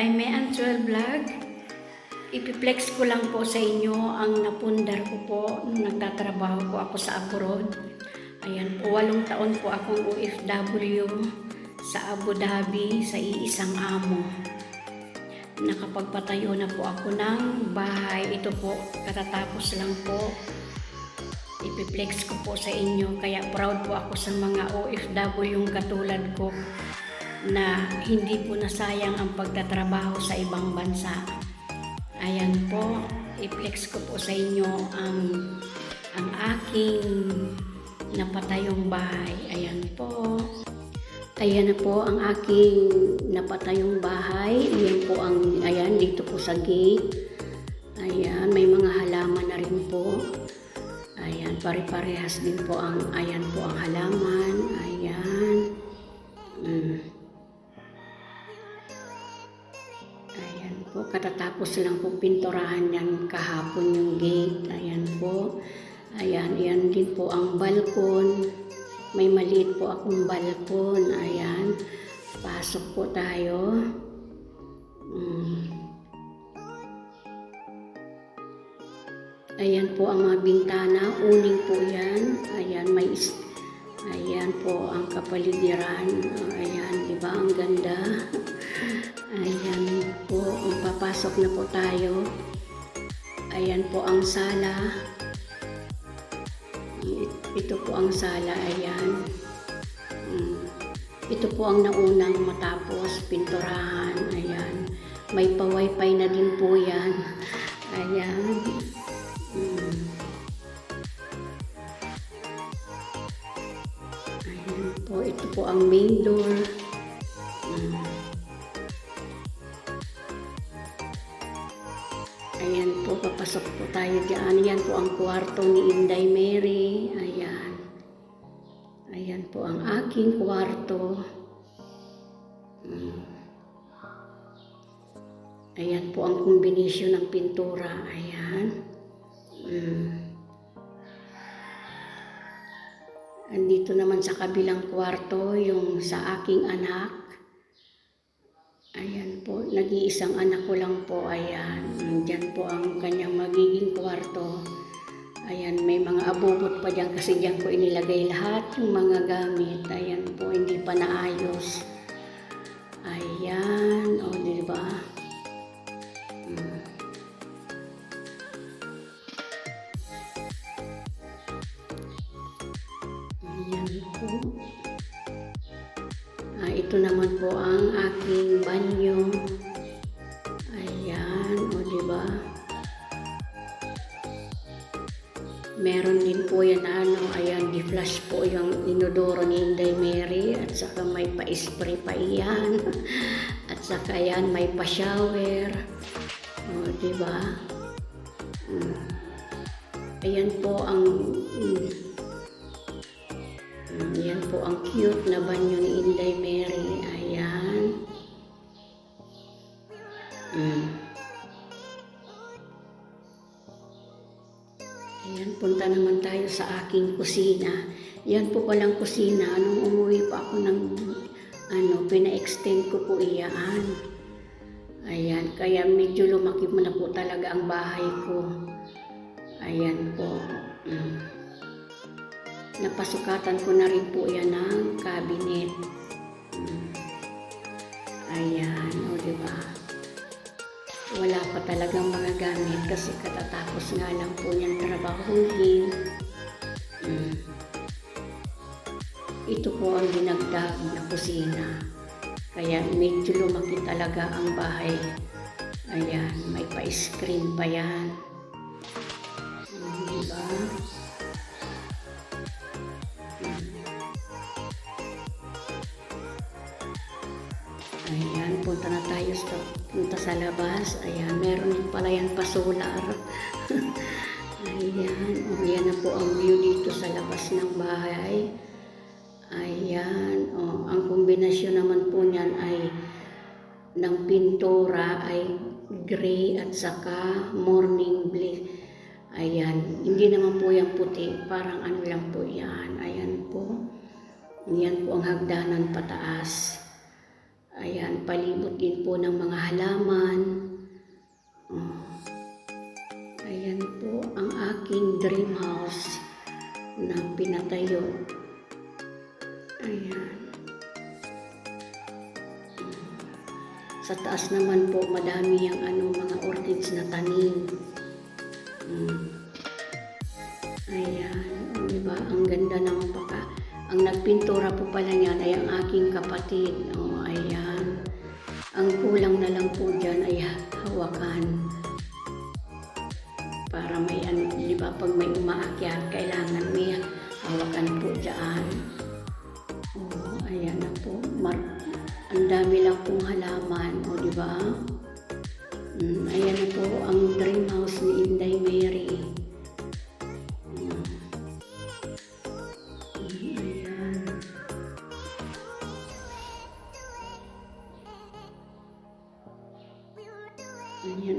I'm May Antwell Vlog. Ipiplex ko lang po sa inyo ang napundar ko po nung nagtatrabaho po ako sa abroad. Ayan po, walong taon po akong OFW sa Abu Dhabi sa iisang amo. Nakapagpatayo na po ako ng bahay. Ito po, katatapos lang po. Ipiplex ko po sa inyo. Kaya proud po ako sa mga OFW yung katulad ko na hindi po nasayang ang pagtatrabaho sa ibang bansa. Ayan po, i-flex ko po sa inyo ang ang aking napatayong bahay. Ayan po. Ayan na po ang aking napatayong bahay. Ayan po ang, ayan, dito po sa gate. Ayan, may mga halaman na rin po. Ayan, pare-parehas din po ang, ayan po ang halaman. Ayan. Katatapos lang po pinturahan yan kahapon yung gate. Ayan po. Ayan, yan din po ang balkon. May maliit po akong balkon. Ayan. Pasok po tayo. Mm. Ayan po ang mga bintana. Uning po yan. Ayan, may Ayan po ang kapaligiran. Ayan, di ba? Ang ganda. Ayan po, papasok na po tayo. Ayan po ang sala. Ito po ang sala, ayan. Mm. Ito po ang naunang matapos, pinturahan, ayan. May pa-wifi na din po yan. Ayan. Mm. Ayan po, ito po ang main door. Po, papasok po tayo dyan. Ayan po ang kwarto ni Inday Mary. Ayan. Ayan po ang aking kwarto. Mm. Ayan po ang kombinasyon ng pintura. Ayan. Mm. Andito naman sa kabilang kwarto yung sa aking anak. Ayan po, nag-iisang anak ko lang po, ayan. Diyan po ang kanyang magiging kwarto. Ayan, may mga abubot pa dyan kasi diyan ko inilagay lahat yung mga gamit. Ayan po, hindi pa naayos. Ayan, o di ba? Mm. Ayan po. Ito naman po ang aking banyo. Ayan, o ba? Meron din po yan ano, ayan, di-flush po yung inodoro ni Inday Mary at saka may pa-spray pa iyan. At saka yan, may pa-shower. O, di ba? Mm. Ayan po ang mm, Mm, Yan po ang cute na banyo ni Inday Mary. Ayan. Mm. Ayan, punta naman tayo sa aking kusina. Yan po palang kusina. Nung umuwi pa ako ng, ano, pina-extend ko po iyan. Ayan, kaya medyo lumaki mo na po talaga ang bahay ko. Ayan po. Mm napasukatan ko na rin po yan ng cabinet. Mm. Ayan, o ba? Wala pa talagang mga gamit kasi katatapos nga lang po niyang trabahuhin. Mm. Ito po ang dinagdag na kusina. Kaya medyo lumaki talaga ang bahay. Ayan, may pa-screen pa yan. Mm, di punta na tayo sa, punta sa labas. Ayan, meron din pala yan pa solar. Ayan, o yan na po ang view dito sa labas ng bahay. Ayan, o, ang kombinasyon naman po niyan ay ng pintura ay gray at saka morning blue. Ayan, hindi naman po yan puti, parang ano lang po yan. Ayan po. Yan po ang hagdanan pataas. Ayan, palibot din po ng mga halaman. Oh. Ayan po ang aking dream house na pinatayo. Ayan. Sa taas naman po, madami yung ano, mga orchids na tanim. Mm. Ayan, o, diba? Ang ganda ng paka. Ang nagpintura po pala niyan ay ang aking kapatid. O, ayan. Hawakan. Para may ano, di ba, pag may umaakyat, kailangan may hawakan po dyan. O, ayan na po. Mar- ang dami lang pong halaman, o di ba? Mm, ayan na po ang dream house ni Inday Mary.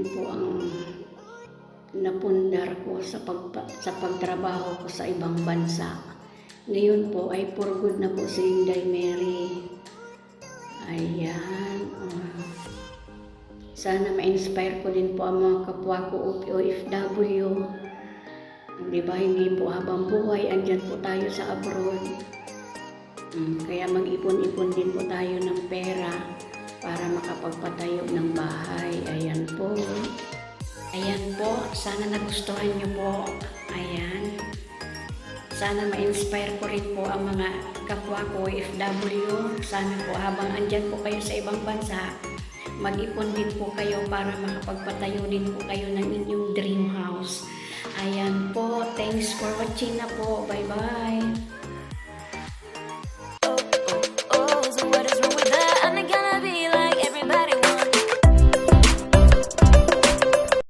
Ayan po ang napundar ko sa, pag, sa pagtrabaho ko sa ibang bansa. Ngayon po ay for good na po si Inday Mary. Ayan. oh. Sana ma-inspire ko din po ang mga kapwa ko OFW. Di ba, hindi po habang buhay, andyan po tayo sa abroad. Mm, kaya mag-ipon-ipon din po tayo ng pera para makapagpatayo ng bahay. Ayan po. Ayan po, sana nagustuhan niyo po. Ayan. Sana ma-inspire ko rin po ang mga kapwa ko OFW. Sana po habang andyan po kayo sa ibang bansa, mag-ipon din po kayo para makapagpatayo din po kayo ng inyong dream house. Ayan po, thanks for watching na po. Bye-bye.